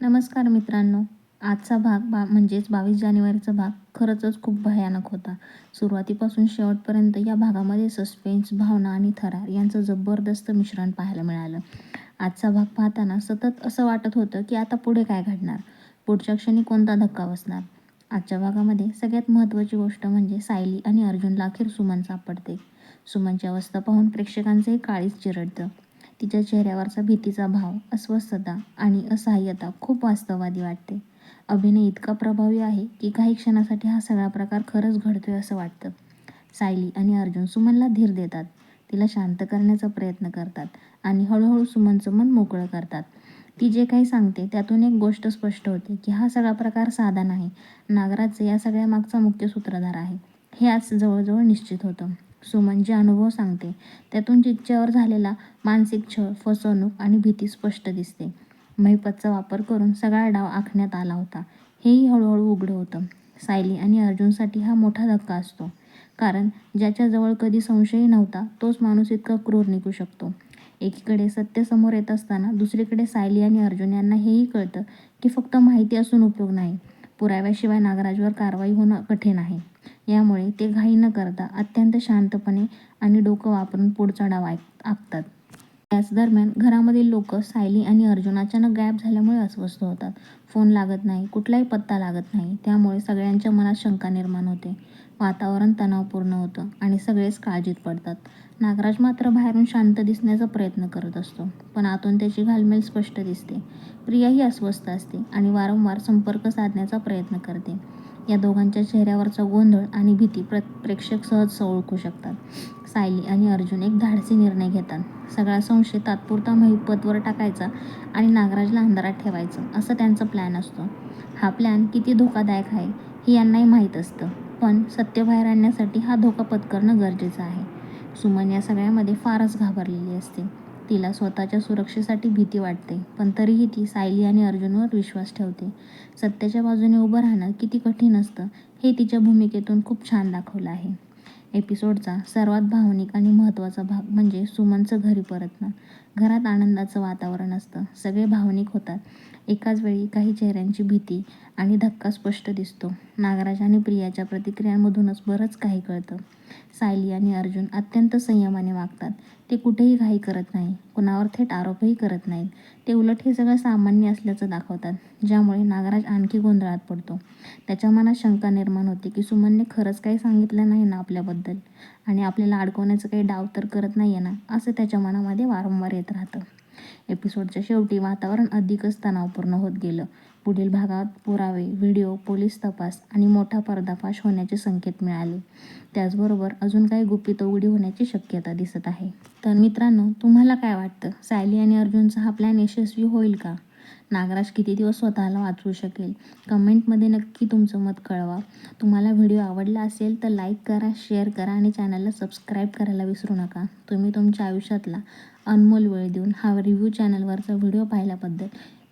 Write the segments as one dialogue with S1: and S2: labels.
S1: नमस्कार मित्रांनो. आजचा भाग बा म्हणजेच बावीस जानेवारीचा भाग खरंचच खूप भयानक होता. सुरुवातीपासून शेवटपर्यंत या भागामध्ये सस्पेन्स भावना आणि थरार यांचं जबरदस्त मिश्रण पाहायला मिळालं. आजचा भाग पाहताना सतत असं वाटत होतं की आता पुढे काय घडणार? पुढच्या क्षणी कोणता धक्का बसणार? आजच्या भागामध्ये सगळ्यात महत्त्वाची गोष्ट म्हणजे सायली आणि अर्जुनला अखेर सुमन सापडते. सुमनची अवस्था पाहून प्रेक्षकांचंही काळीच चिरडतं. तिच्या चेहऱ्यावरचा भीतीचा भाव अस्वस्थता आणि असहाय्यता खूप वास्तववादी वाटते. अभिनय इतका प्रभावी आहे की काही क्षणासाठी हा सगळा प्रकार खरंच घडतोय असं वाटतं. सायली आणि अर्जुन सुमनला धीर देतात. तिला शांत करण्याचा प्रयत्न करतात आणि हळूहळू सुमनचं मन मोकळं करतात. ती जे काही सांगते त्यातून एक गोष्ट स्पष्ट होते की हा सगळा प्रकार साधा नाही. नागराजचं या सगळ्या मागचा मुख्य सूत्रधार आहे. हे आज जवळजवळ निश्चित होतं. सुमनचे अनुभव सांगते. त्यातून तिच्यावर झालेला मानसिक छळ फसवणूक आणि भीती स्पष्ट दिसते. महिपतचा वापर करून सगळा डाव आखण्यात आला होता. हेही हळूहळू उघडं होतं. सायली आणि अर्जुनसाठी हा मोठा धक्का असतो. कारण ज्याच्याजवळ कधी संशयही नव्हता तोच माणूस इतका क्रूर निघू शकतो. एकीकडे सत्य समोर येत असताना दुसरीकडे सायली आणि अर्जुन यांना हेही कळतं की फक्त माहिती असून उपयोग नाही. पुराव्याशिवाय नागराजवर कारवाई होणं कठीण आहे. यामुळे ते घाई न करता अत्यंत शांतपणे आणि डोकं वापरून पुढचा डाव ऐक आखतात. त्याच दरम्यान घरामधील लोक सायली आणि अर्जुन अचानक गायब झाल्यामुळे अस्वस्थ होतात. फोन लागत नाही कुठलाही पत्ता लागत नाही. त्यामुळे सगळ्यांच्या मनात शंका निर्माण होते. वातावरण तणावपूर्ण होतं आणि सगळेच काळजीत पडतात. नागराज मात्र बाहेरून शांत दिसण्याचा प्रयत्न करत असतो पण आतून त्याची घालमेल स्पष्ट दिसते. प्रियाही अस्वस्थ असते आणि वारंवार संपर्क साधण्याचा प्रयत्न करते. या दोघांच्या चेहऱ्यावरचा गोंधळ आणि भीती प्र प्रेक्षक सहज ओळखू शकतात. सायली आणि अर्जुन एक धाडसी निर्णय घेतात. सगळा संशय तात्पुरता महिपतवर टाकायचा आणि नागराजला अंधारात ठेवायचं असं त्यांचा प्लॅन असतो. हा प्लॅन किती धोकादायक आहे हे यांनाही माहीत असतं. पण सत्य बाहेर आणण्यासाठी हा धोका पत्करणं गरजेचं आहे. सुमन या सगळ्यामध्ये फारच घाबरलेली असते. तिला स्वतःच्या सुरक्षेसाठी भीती वाटते पण तरीही ती सायली आणि अर्जुनवर विश्वास ठेवते. सत्याच्या बाजूने उभं राहणं किती कठीण असतं हे तिच्या भूमिकेतून खूप छान दाखवलं आहे. एपिसोडचा सर्वात भावनिक आणि महत्त्वाचा भाग म्हणजे सुमनचं घरी परतणं. घरात आनंदाचं वातावरण असतं. सगळे भावनिक होतात. एकाच वेळी काही चेहऱ्यांची भीती आणि धक्का स्पष्ट दिसतो. नागराज आणि प्रियाच्या प्रतिक्रियांमधूनच बरंच काही कळतं. सायली आणि अर्जुन अत्यंत संयमाने वागतात. ते कुठेही घाई करत नाही कुणावर थेट आरोपही करत नाहीत. ते उलट हे सगळं सामान्य असल्याचं दाखवतात ज्यामुळे नागराज आणखी गोंधळात पडतो. त्याच्या मनात शंका निर्माण होते की सुमनने खरंच काही सांगितलं नाही ना आपल्याबद्दल? आणि आपल्याला अडकवण्याचं काही डाव तर करत नाही आहे ना असं त्याच्या मनामध्ये वारंवार येत राहतं. एपिसोडच्या शेवटी वातावरण अधिकच तणावपूर्ण होत गेलं. पुढील भागात पुरावे व्हिडिओ पोलीस तपास आणि मोठा पर्दाफाश होण्याचे संकेत मिळाले. त्याचबरोबर अजून काही गुपित उघडी होण्याची शक्यता दिसत आहे. तर मित्रांनो तुम्हाला काय वाटतं? सायली आणि अर्जुनचा हा प्लॅन यशस्वी होईल का? नागराज किती दिवस स्वतःला वाचवू शकेल? कमेंटमध्ये नक्की तुमचं मत कळवा. तुम्हाला व्हिडिओ आवडला असेल तर लाईक करा शेअर करा आणि चॅनलला सबस्क्राईब करायला विसरू नका. तुम्ही तुमच्या आयुष्यातला अनमोल वेळ देऊन हा रिव्ह्यू चॅनलवरचा व्हिडिओ पाहिल्याबद्दल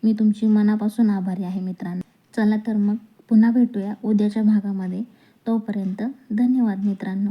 S1: मी तुमची मनापासून आभारी आहे मित्रांनो. चला तर मग पुन्हा भेटूया उद्याच्या भागामध्ये. तोपर्यंत धन्यवाद मित्रांनो.